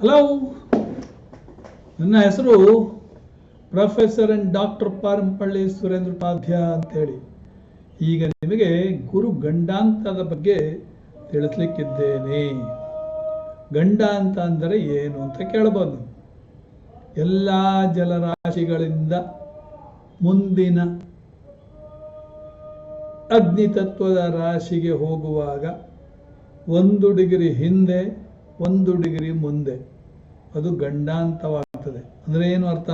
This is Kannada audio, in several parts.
ಹಲೋ ನನ್ನ ಹೆಸರು professor and doctor Parampalli Surendra Upadhya ಅಂತೇಳಿ. ಈಗ ನಿಮಗೆ ಗುರು ಗಂಡಾಂತದ ಬಗ್ಗೆ ತಿಳಿಸ್ಲಿಕ್ಕಿದ್ದೇನೆ. ಗಂಡಾಂತ ಅಂದರೆ ಏನು ಅಂತ ಕೇಳಬಹುದು ಎಲ್ಲ ಜಲರಾಶಿಗಳಿಂದ ಮುಂದಿನ ಅಗ್ನಿತತ್ವದ ರಾಶಿಗೆ ಹೋಗುವಾಗ ಒಂದು ಡಿಗ್ರಿ ಹಿಂದೆ ಒಂದು ಡಿಗ್ರಿ ಮುಂದೆ. ಅದು ಗಂಡಾಂತವಾಗ್ತದೆ. ಅಂದರೆ ಏನು ಅರ್ಥ?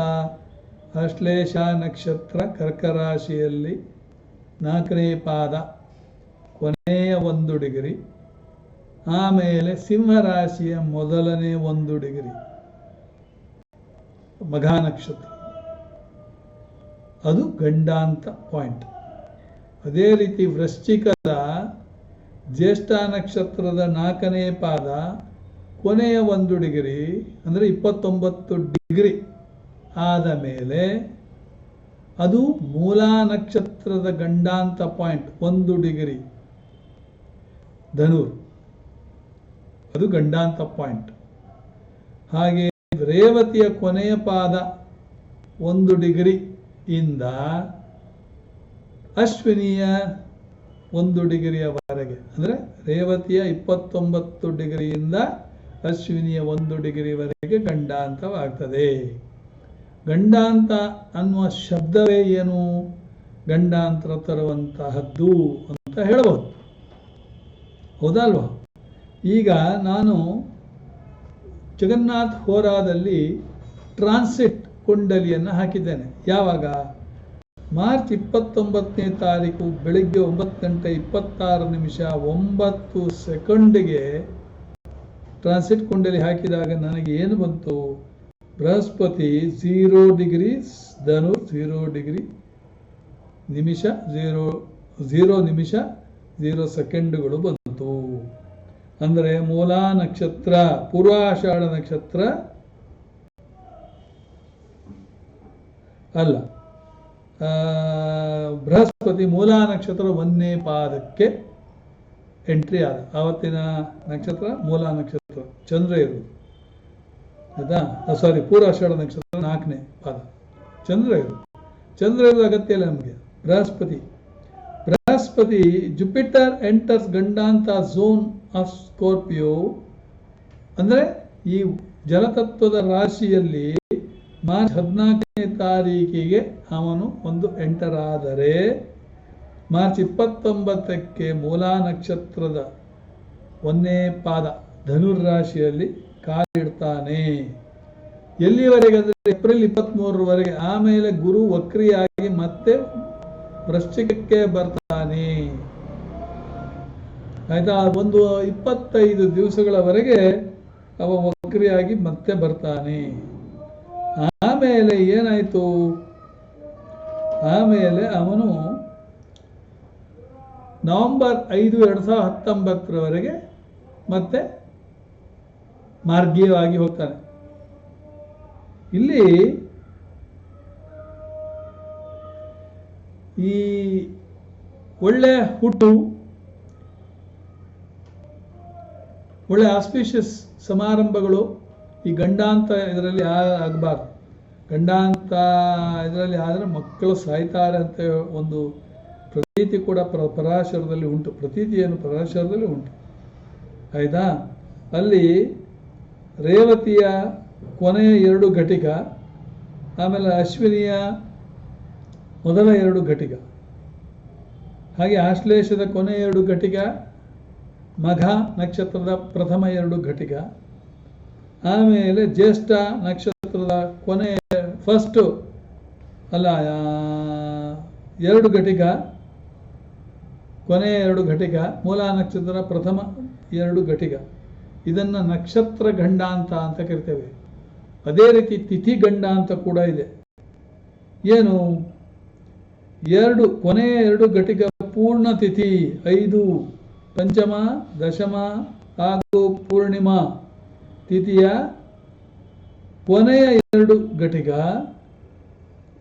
ಅಶ್ಲೇಷ ನಕ್ಷತ್ರ ಕರ್ಕರಾಶಿಯಲ್ಲಿ ನಾಲ್ಕನೇ ಪಾದ, ಕೊನೆಯ ಒಂದು ಡಿಗ್ರಿ, ಆಮೇಲೆ ಸಿಂಹ ರಾಶಿಯ ಮೊದಲನೇ ಒಂದು ಡಿಗ್ರಿ. ಮಘ ನಕ್ಷತ್ರ. ಅದು ಗಂಡಾಂತ ಪಾಯಿಂಟ್. ಅದೇ ರೀತಿ ವೃಶ್ಚಿಕದ ಜ್ಯೇಷ್ಠ ನಕ್ಷತ್ರದ ನಾಲ್ಕನೇ ಪಾದ ಕೊನೆಯ ಒಂದು ಡಿಗ್ರಿ ಅಂದರೆ ಇಪ್ಪತ್ತೊಂಬತ್ತು ಡಿಗ್ರಿ ಆದ ಮೇಲೆ ಅದು ಮೂಲಾ ನಕ್ಷತ್ರದ ಗಂಡಾಂತ ಪಾಯಿಂಟ್, ಒಂದು ಡಿಗ್ರಿ. ಧನುರ್, ಅದು ಗಂಡಾಂತ ಪಾಯಿಂಟ್. ಹಾಗೆ ರೇವತಿಯ ಕೊನೆಯ ಪಾದ, ಒಂದು ಡಿಗ್ರಿ ಇಂದ ಅಶ್ವಿನಿಯ ಒಂದು ಡಿಗ್ರಿಯವರೆಗೆ ಅಂದರೆ ರೇವತಿಯ ಇಪ್ಪತ್ತೊಂಬತ್ತು ಡಿಗ್ರಿಯಿಂದ ಅಶ್ವಿನಿಯ ಒಂದು ಡಿಗ್ರಿವರೆಗೆ ಗಂಡಾಂತವಾಗ್ತದೆ. ಗಂಡಾಂತ ಅನ್ನುವ ಶಬ್ದವೇ ಏನು? ಗಂಡಾಂತರ ತರುವಂತಹದ್ದು ಅಂತ ಹೇಳಬಹುದು. ಹೌದಲ್ವಾ? ಈಗ ನಾನು ಜಗನ್ನಾಥ್ ಹೋರಾದಲ್ಲಿ ಟ್ರಾನ್ಸಿಟ್ ಕುಂಡಲಿಯನ್ನು ಹಾಕಿದ್ದೇನೆ. ಯಾವಾಗ? ಮಾರ್ಚ್ ಇಪ್ಪತ್ತೊಂಬತ್ತನೇ ತಾರೀಕು ಬೆಳಿಗ್ಗೆ ಒಂಬತ್ತು ಗಂಟೆ ಇಪ್ಪತ್ತಾರು ನಿಮಿಷ ಒಂಬತ್ತು ಸೆಕೆಂಡಿಗೆ ಟ್ರಾನ್ಸಿಟ್ ಕುಂಡಲಿ ಹಾಕಿದಾಗ ನನಗೆ ಏನು ಬಂತು? Brihaspati zero degree Dhanu zero degree ನಿಮಿಷ ಝೀರೋ ಝೀರೋ ನಿಮಿಷ ಝೀರೋ ಸೆಕೆಂಡುಗಳು ಬಂತು. ಅಂದರೆ ಮೂಲಾ ನಕ್ಷತ್ರ, ಪೂರ್ವಾಷಾಢ ನಕ್ಷತ್ರ ಅಲ್ಲ. ಬೃಹಸ್ಪತಿ ಮೂಲಾ ನಕ್ಷತ್ರ ಒಂದನೇ ಪಾದಕ್ಕೆ ಎಂಟ್ರಿ ಆದ. ಆವತ್ತಿನ ನಕ್ಷತ್ರ ಮೂಲಾ ನಕ್ಷತ್ರ. ಚಂದ್ರ ಇರುವುದು ಆಯ್ತಾ? ಸಾರಿ ಪೂರ್ವಾಷಾಢ ನಕ್ಷತ್ರ ನಾಲ್ಕನೇ ಪಾದ. ಚಂದ್ರ ಇರುವುದು ಚಂದ್ರ ಇರೋದು ಅಗತ್ಯ ಇಲ್ಲ ನಮಗೆ. ಬೃಹಸ್ಪತಿ. ಬೃಹಸ್ಪತಿ ಜುಪಿಟರ್ ಎಂಟರ್ಸ್ ಗಂಡಾಂತ ಝೋನ್ ಆಫ್ ಸ್ಕಾರ್ಪಿಯೋ ಅಂದರೆ ಈ ಜಲತತ್ವದ ರಾಶಿಯಲ್ಲಿ ಮಾರ್ಚ್ ಹದಿನಾಲ್ಕನೇ ತಾರೀಕಿಗೆ ಅವನು ಒಂದು ಎಂಟರ್ ಆದರೆ, ಮಾರ್ಚ್ ಇಪ್ಪತ್ತೊಂಬತ್ತಕ್ಕೆ ಮೂಲಾ ನಕ್ಷತ್ರದ ಒಂದನೇ ಪಾದ. ಧನುರ್ ರಾಶಿಯಲ್ಲಿ ಕಾಲಿಡ್ತಾನೆ. ಎಲ್ಲಿವರೆಗೆ ಅಂದರೆ ಏಪ್ರಿಲ್ ಇಪ್ಪತ್ತ್ಮೂರರವರೆಗೆ ಆಮೇಲೆ ಗುರು ವಕ್ರಿಯಾಗಿ ಮತ್ತೆ ವೃಶ್ಚಿಕಕ್ಕೆ ಬರ್ತಾನೆ. ಆಯ್ತಾ? ಒಂದು ಇಪ್ಪತ್ತೈದು ದಿವಸಗಳವರೆಗೆ ಅವ ವಕ್ರಿಯಾಗಿ ಮತ್ತೆ ಬರ್ತಾನೆ. ಆಮೇಲೆ ಏನಾಯಿತು? ಆಮೇಲೆ ಅವನು ನವೆಂಬರ್ ಐದು ಎರಡು ಸಾವಿರದ ಹತ್ತೊಂಬತ್ತರವರೆಗೆ ಮತ್ತೆ ಮಾರ್ಗೀಯವಾಗಿ ಹೋಗ್ತಾನೆ. ಇಲ್ಲಿ ಈ ಒಳ್ಳೆ ಹುಟ್ಟು, ಒಳ್ಳೆ ಆಸ್ಪಿಷಿಯಸ್ ಸಮಾರಂಭಗಳು ಈ ಗಂಡಾಂತ ಇದರಲ್ಲಿ ಆಗಬಾರ್ದು. ಗಂಡಾಂತ ಇದರಲ್ಲಿ ಆದರೆ ಮಕ್ಕಳು ಸಾಯ್ತಾರೆ ಅಂತ ಒಂದು ಪ್ರತೀತಿ ಕೂಡ ಪ್ರ, ಪರಾಶರದಲ್ಲಿ ಉಂಟು. ಪ್ರತೀತಿಯನ್ನು ಪರಾಶರದಲ್ಲಿ ಉಂಟು. ಆಯ್ತಾ? ಅಲ್ಲಿ ರೇವತಿಯ ಕೊನೆಯ ಎರಡು ಘಟಿಕ, ಆಮೇಲೆ ಅಶ್ವಿನಿಯ ಮೊದಲ ಎರಡು ಘಟಿಕ. ಹಾಗೆ ಆಶ್ಲೇಷದ ಕೊನೆಯ ಎರಡು ಘಟಿಕ, ಮಘ ನಕ್ಷತ್ರದ ಪ್ರಥಮ ಎರಡು ಘಟಿಕ. ಆಮೇಲೆ ಜ್ಯೇಷ್ಠ ನಕ್ಷತ್ರದ ಕೊನೆ ಫಸ್ಟು ಅಲ್ಲ ಎರಡು ಘಟಿಕ, ಕೊನೆಯ ಎರಡು ಘಟಿಕ, ಮೂಲಾ ನಕ್ಷತ್ರ ಪ್ರಥಮ ಎರಡು ಘಟಿಕ. ಇದನ್ನು ನಕ್ಷತ್ರ ಗಂಡ ಅಂತ ಅಂತ ಕರಿತೇವೆ. ಅದೇ ರೀತಿ ತಿಥಿ ಗಂಡ ಅಂತ ಕೂಡ ಇದೆ. ಏನು? ಎರಡು, ಕೊನೆಯ ಎರಡು ಘಟಿಕ ಪೂರ್ಣ ತಿಥಿ, ಐದು, ಪಂಚಮ, ದಶಮ, ಹಾಗೂ ಪೂರ್ಣಿಮಾ. ತಿಥಿಯ ಕೊನೆಯ ಎರಡು ಘಟಿಕ,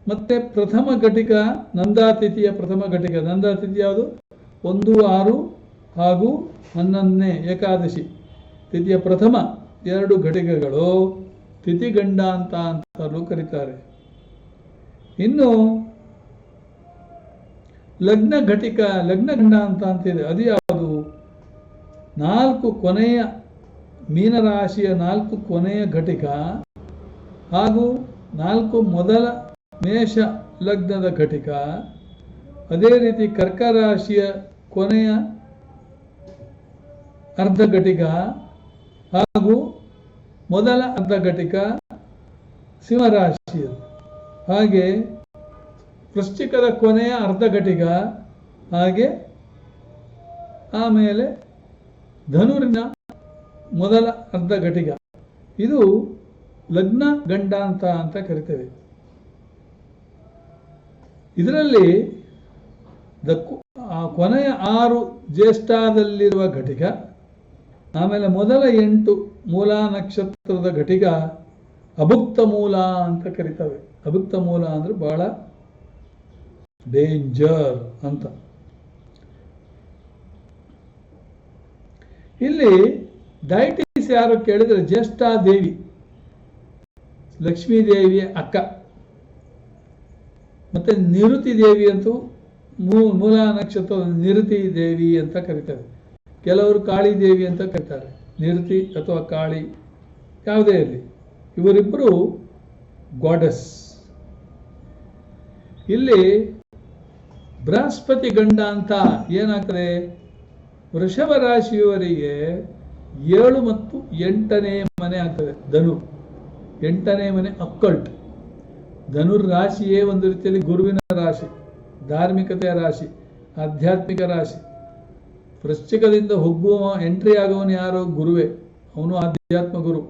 ಮತ್ತೆ ಪ್ರಥಮ ಘಟಿಕ ನಂದಾತಿಥಿಯ ಪ್ರಥಮ ಘಟಿಕ. ನಂದಾತಿಥಿ ಯಾವುದು? ಒಂದು, ಆರು ಹಾಗೂ ಹನ್ನೊಂದನೇ ಏಕಾದಶಿ. ತಿಥಿಯ ಪ್ರಥಮ ಎರಡು ಘಟಿಕೆಗಳು ತಿಥಿಗಂಡ ಅಂತ ಅಂತಲೂ ಕರೀತಾರೆ ಇನ್ನು ಲಗ್ನ ಘಟಿಕ ಲಗ್ನ ಗಂಡ ಅಂತ ಅಂತಿದೆ. ಅದು ಯಾವುದು? ನಾಲ್ಕು ಕೊನೆಯ ಮೀನರಾಶಿಯ ನಾಲ್ಕು ಕೊನೆಯ ಘಟಿಕ ಹಾಗೂ ನಾಲ್ಕು ಮೊದಲ ಮೇಷ ಲಗ್ನದ ಘಟಿಕ. ಅದೇ ರೀತಿ ಕರ್ಕ ರಾಶಿಯ ಕೊನೆಯ ಅರ್ಧ ಘಟಿಕ ಹಾಗೂ ಮೊದಲ ಅರ್ಧ ಘಟಿಕ ಸಿಂಹರಾಶಿಯದು. ಹಾಗೆ ವೃಶ್ಚಿಕದ ಕೊನೆಯ ಅರ್ಧ ಘಟಿಕ ಹಾಗೆ ಆಮೇಲೆ ಧನುರಿನ ಮೊದಲ ಅರ್ಧ ಘಟಿಕ. ಇದು ಲಗ್ನ ಗಂಡಾಂತ ಅಂತ ಕರಿತೇವೆ. ಇದರಲ್ಲಿ ದ ಕೊನೆಯ ಆರು ಜ್ಯೇಷ್ಠದಲ್ಲಿರುವ ಘಟಿಕ ಆಮೇಲೆ ಮೊದಲ ಎಂಟು ಮೂಲ ನಕ್ಷತ್ರದ ಘಟಿಗ ಅಭುಕ್ತ ಮೂಲ ಅಂತ ಕರಿತವೆ. ಅಭುಕ್ತ ಮೂಲ ಅಂದ್ರೆ ಬಹಳ ಡೇಂಜರ್ ಅಂತ. ಇಲ್ಲಿ ಡೈಟಿಸ್ ಯಾರು ಕೇಳಿದ್ರೆ ಜ್ಯೇಷ್ಠ ದೇವಿ ಲಕ್ಷ್ಮೀ ದೇವಿಯ ಅಕ್ಕ, ಮತ್ತೆ ನಿರುತಿ ದೇವಿ ಅಂತೂ ಮೂಲ ನಕ್ಷತ್ರ ನಿರುತಿ ದೇವಿ ಅಂತ ಕರೀತಾರೆ ಕೆಲವರು ಕಾಳಿ ದೇವಿ ಅಂತ ಕರೀತಾರೆ. ನಿರ್ತಿ ಅಥವಾ ಕಾಳಿ ಯಾವುದೇ ಇರಲಿ. ಇವರಿಬ್ಬರು ಗಾಡಸ್ ಇಲ್ಲಿ ಬೃಹಸ್ಪತಿ ಗಂಡ ಅಂತ ಏನಾಗ್ತದೆ? ವೃಷಭ ರಾಶಿಯವರಿಗೆ ಏಳು ಮತ್ತು ಎಂಟನೇ ಮನೆ ಆಗ್ತದೆ. ಧನು. ಎಂಟನೇ ಮನೆ ಅಕ್ಕಲ್ಟ್. ಧನುರ್ ರಾಶಿಯೇ ಒಂದು ರೀತಿಯಲ್ಲಿ ಗುರುವಿನ ರಾಶಿ, ಧಾರ್ಮಿಕತೆಯ ರಾಶಿ, ಆಧ್ಯಾತ್ಮಿಕ ರಾಶಿ. ವೃಶ್ಚಿಕದಿಂದ ಹೋಗುವ ಎಂಟ್ರಿ ಆಗುವನು ಯಾರು? ಗುರುವೇ. ಅವನು ಆಧ್ಯಾತ್ಮ ಗುರು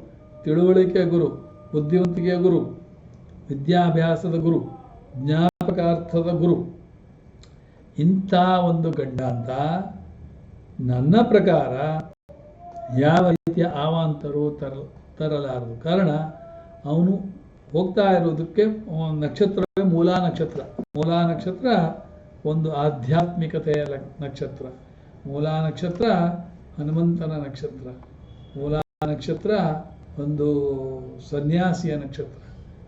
ತಿಳುವಳಿಕೆಯ ಗುರು, ಬುದ್ಧಿವಂತಿಕೆಯ ಗುರು, ವಿದ್ಯಾಭ್ಯಾಸದ ಗುರು, ಜ್ಞಾಪಕಾರ್ಥದ ಗುರು. ಇಂಥ ಒಂದು ಗಡ್ಡ ಅಂತ ನನ್ನ ಪ್ರಕಾರ ಯಾವ ರೀತಿಯ ಆವಾಂತರು ತರ ತರಲಾರದು ಕಾರಣ ಅವನು ಹೋಗ್ತಾ ಇರೋದಕ್ಕೆ ನಕ್ಷತ್ರವೇ ಮೂಲಾ ನಕ್ಷತ್ರ. ಮೂಲಾ ನಕ್ಷತ್ರ ಒಂದು ಆಧ್ಯಾತ್ಮಿಕತೆಯ ನಕ್ಷತ್ರ. ಮೂಲಾ ನಕ್ಷತ್ರ, ಹನುಮಂತನ ನಕ್ಷತ್ರ. ಮೂಲಾ ನಕ್ಷತ್ರ, ಒಂದು ಸನ್ಯಾಸಿಯ ನಕ್ಷತ್ರ.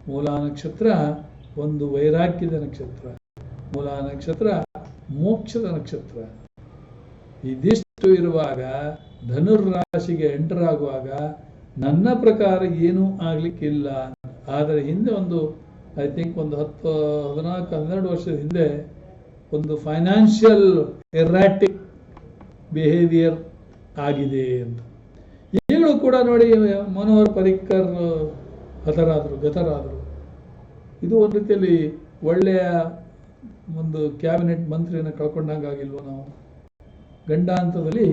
ಮೂಲಾ ನಕ್ಷತ್ರ, ಒಂದು ವೈರಾಗ್ಯದ ನಕ್ಷತ್ರ. ಮೂಲಾ ನಕ್ಷತ್ರ, ಮೋಕ್ಷದ ನಕ್ಷತ್ರ. ಇದಿಷ್ಟು ಇರುವಾಗ ಧನುರ್ರಾಶಿಗೆ ಎಂಟರ್ ಆಗುವಾಗ, ನನ್ನ ಪ್ರಕಾರ ಏನೂ ಆಗ್ಲಿಕ್ಕಿಲ್ಲ. ಆದರೆ ಹಿಂದೆ ಒಂದು ಐ ಥಿಂಕ್ ಒಂದು ಹತ್ತು, ಹದಿನಾಲ್ಕು, ಹನ್ನೆರಡು ವರ್ಷದ ಹಿಂದೆ, ಒಂದು ಫೈನಾನ್ಷಿಯಲ್ ಎರಾಟಿಕ್ ಬಿಹೇವಿಯರ್ ಆಗಿದೆ ಅಂತ. ಈಗಲೂ ಕೂಡ ನೋಡಿ, ಮನೋಹರ್ ಪರಿಕ್ಕರ್, ಹತರಾದರು, ಗತರಾದರು. ಇದು ಒಂದು ರೀತಿಯಲ್ಲಿ ಒಳ್ಳೆಯ ಒಂದು ಕ್ಯಾಬಿನೆಟ್ ಮಂತ್ರಿಯನ್ನು ಕಳ್ಕೊಂಡಂಗೆ ಆಗಿಲ್ವ ನಾವು. ಗಂಡಾಂತದಲ್ಲಿ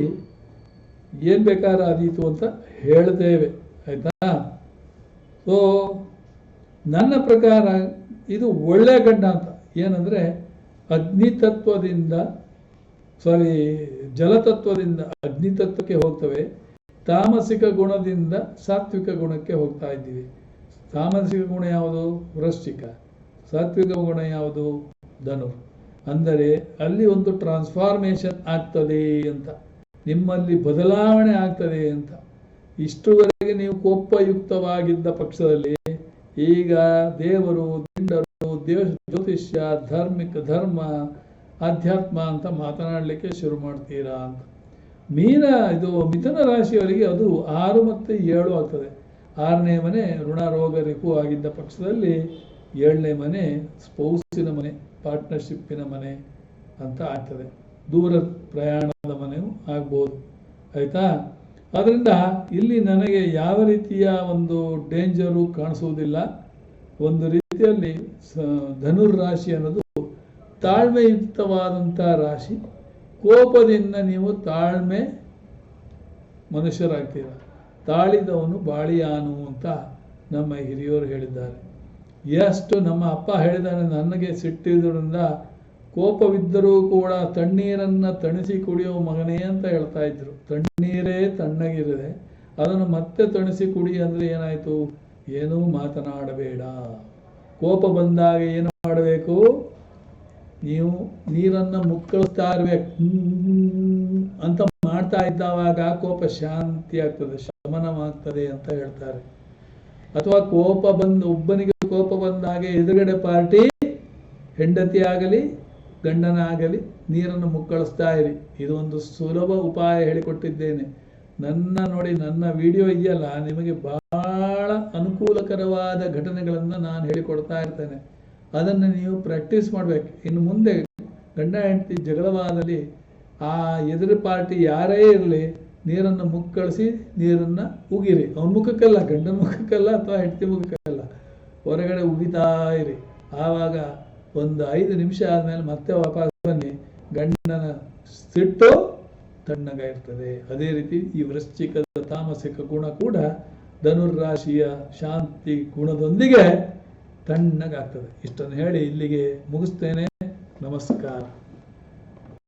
ಏನು ಬೇಕಾದ್ರೆ ಅದೀತು ಅಂತ ಹೇಳ್ತೇವೆ, ಆಯಿತಾ? ಸೊ ನನ್ನ ಪ್ರಕಾರ ಇದು ಒಳ್ಳೆಯ ಗಂಡ ಅಂತ. ಏನಂದರೆ ಅಗ್ನಿತತ್ವದಿಂದ ಸಾರಿ ಜಲತತ್ವದಿಂದ ಅಗ್ನಿತತ್ವಕ್ಕೆ ಹೋಗ್ತವೆ, ತಾಮಸಿಕ ಗುಣದಿಂದ ಸಾತ್ವಿಕ ಗುಣಕ್ಕೆ ಹೋಗ್ತಾ ಇದ್ದೀವಿ. ತಾಮಸಿಕ ಗುಣ ಯಾವುದು? ವೃಶ್ಚಿಕ. ಸಾತ್ವಿಕ ಗುಣ ಯಾವುದು? ಧನು. ಅಂದರೆ ಅಲ್ಲಿ ಒಂದು ಟ್ರಾನ್ಸ್ಫಾರ್ಮೇಷನ್ ಆಗ್ತದೆ ಅಂತ. ನಿಮ್ಮಲ್ಲಿ ಬದಲಾವಣೆ ಆಗ್ತದೆ ಅಂತ. ಇಷ್ಟುವರೆಗೆ ನೀವು ಕೋಪಯುಕ್ತವಾಗಿದ್ದ ಪಕ್ಷದಲ್ಲಿ ಈಗ ದೇವರು, ದಿಂಡರು ದೇಶ ಜ್ಯೋತಿಷ್ಯ ಧಾರ್ಮಿಕ ಧರ್ಮ ಆಧ್ಯಾತ್ಮ ಅಂತ ಮಾತನಾಡಲಿಕ್ಕೆ ಶುರು ಮಾಡ್ತೀರಾ ಅಂತ. ಮೀನ ಇದು ಮಿಥುನ ರಾಶಿಯವರಿಗೆ ಅದು ಆರು ಮತ್ತು ಏಳು ಆಗ್ತದೆ. ಆರನೇ ಮನೆ ಋಣ ರೋಗ ರಿಪು ಆಗಿದ್ದ ಪಕ್ಷದಲ್ಲಿ ಏಳನೇ ಮನೆ ಸ್ಪೌಸಿನ ಮನೆ, ಪಾರ್ಟ್ನರ್ಶಿಪ್ಪಿನ ಮನೆ ಅಂತ ಆಗ್ತದೆ. ದೂರ ಪ್ರಯಾಣದ ಮನೆಯೂ ಆಗ್ಬೋದು. ಆಯಿತಾ? ಅದರಿಂದ ಇಲ್ಲಿ ನನಗೆ ಯಾವ ರೀತಿಯ ಒಂದು ಡೇಂಜರು ಕಾಣಿಸುವುದಿಲ್ಲ. ಒಂದು ರೀತಿಯಲ್ಲಿ ಸ ಧನುರ್ ರಾಶಿ ಅನ್ನೋದು ತಾಳ್ಮೆಯುಕ್ತವಾದಂಥ ರಾಶಿ, ಕೋಪದಿಂದ ನೀವು ತಾಳ್ಮೆ ಮನುಷ್ಯರಾಗ್ತೀರ. ತಾಳಿದವನು ಬಾಳಿಯಾನು ಅಂತ ನಮ್ಮ ಹಿರಿಯವರು ಹೇಳಿದ್ದಾರೆ. ಎಷ್ಟು ನಮ್ಮ ಅಪ್ಪ ಹೇಳಿದಾನೆ, ನನಗೆ ಸಿಟ್ಟಿದ್ದರಿಂದ ಕೋಪವಿದ್ದರೂ ಕೂಡ ತಣ್ಣೀರನ್ನು ತಣಿಸಿ ಕುಡಿಯೋ ಮಗನೇ ಅಂತ ಹೇಳ್ತಾ ಇದ್ರು. ತಣ್ಣೀರೇ ತಣ್ಣಗಿರದೆ ಅದನ್ನು ಮತ್ತೆ ತಣಿಸಿ ಕುಡಿ ಅಂದರೆ ಏನಾಯಿತು? ಏನೂ ಮಾತನಾಡಬೇಡ. ಕೋಪ ಬಂದಾಗ ಏನು ಮಾಡಬೇಕು? ನೀವು ನೀರನ್ನು ಮುಕ್ಕಳಿಸ್ತಾ ಇರ್ಬೇಕು. ಅಂತ ಮಾಡ್ತಾ ಇದ್ದಾವಾಗ ಕೋಪ ಶಾಂತಿ ಆಗ್ತದೆ ಶಮ ಶಮನವಾಗ್ತದೆ ಅಂತ ಹೇಳ್ತಾರೆ. ಅಥವಾ ಕೋಪ ಬಂದು, ಒಬ್ಬನಿಗೆ ಕೋಪ ಬಂದಾಗೆ ಎದುರುಗಡೆ ಪಾರ್ಟಿ, ಹೆಂಡತಿ ಆಗಲಿ, ಗಂಡನ ಆಗಲಿ, ನೀರನ್ನು ಮುಕ್ಕಳಿಸ್ತಾ ಇರಿ. ಇದು ಒಂದು ಸುಲಭ ಉಪಾಯ ಹೇಳಿಕೊಟ್ಟಿದ್ದೇನೆ. ನನ್ನ ನೋಡಿ, ನನ್ನ ವಿಡಿಯೋ ಇದೆಯಲ್ಲ, ನಿಮಗೆ ಬಹಳ ಅನುಕೂಲಕರವಾದ ಘಟನೆಗಳನ್ನು ನಾನು ಹೇಳಿಕೊಡ್ತಾ ಇರ್ತೇನೆ. ಅದನ್ನು ನೀವು ಪ್ರಾಕ್ಟೀಸ್ ಮಾಡಬೇಕು. ಇನ್ನು ಮುಂದೆ ಗಂಡ ಹೆಂಡತಿ ಜಗಳವಾದಲ್ಲಿ ಆ ಎದುರು ಪಾರ್ಟಿ ಯಾರೇ ಇರಲಿ, ನೀರನ್ನು ಮುಕ್ಕಳಿಸಿ ನೀರನ್ನು ಉಗಿರಿ. ಅವನ ಮುಖಕ್ಕಲ್ಲ, ಗಂಡನ ಮುಖಕ್ಕಲ್ಲ ಅಥವಾ ಹೆಂಡತಿ ಮುಖಕ್ಕಲ್ಲ. ಹೊರಗಡೆ ಉಗಿತಾ ಇರಿ. ಆವಾಗ ಒಂದು ಐದು ನಿಮಿಷ ಆದಮೇಲೆ ಮತ್ತೆ ವಾಪಸ್ ಬನ್ನಿ. ಗಂಡನ ಸಿಟ್ಟು ತಣ್ಣಗ ಇರ್ತದೆ. ಅದೇ ರೀತಿ ಈ ವೃಶ್ಚಿಕದ ತಾಮಸಿಕ ಗುಣ ಕೂಡ ಧನುರ್ರಾಶಿಯ ಶಾಂತಿ ಗುಣದೊಂದಿಗೆ ತಣ್ಣಗಾಗ್ತದೆ. ಇಷ್ಟನ್ನು ಹೇಳಿ ಇಲ್ಲಿಗೆ ಮುಗಿಸ್ತೇನೆ. ನಮಸ್ಕಾರ.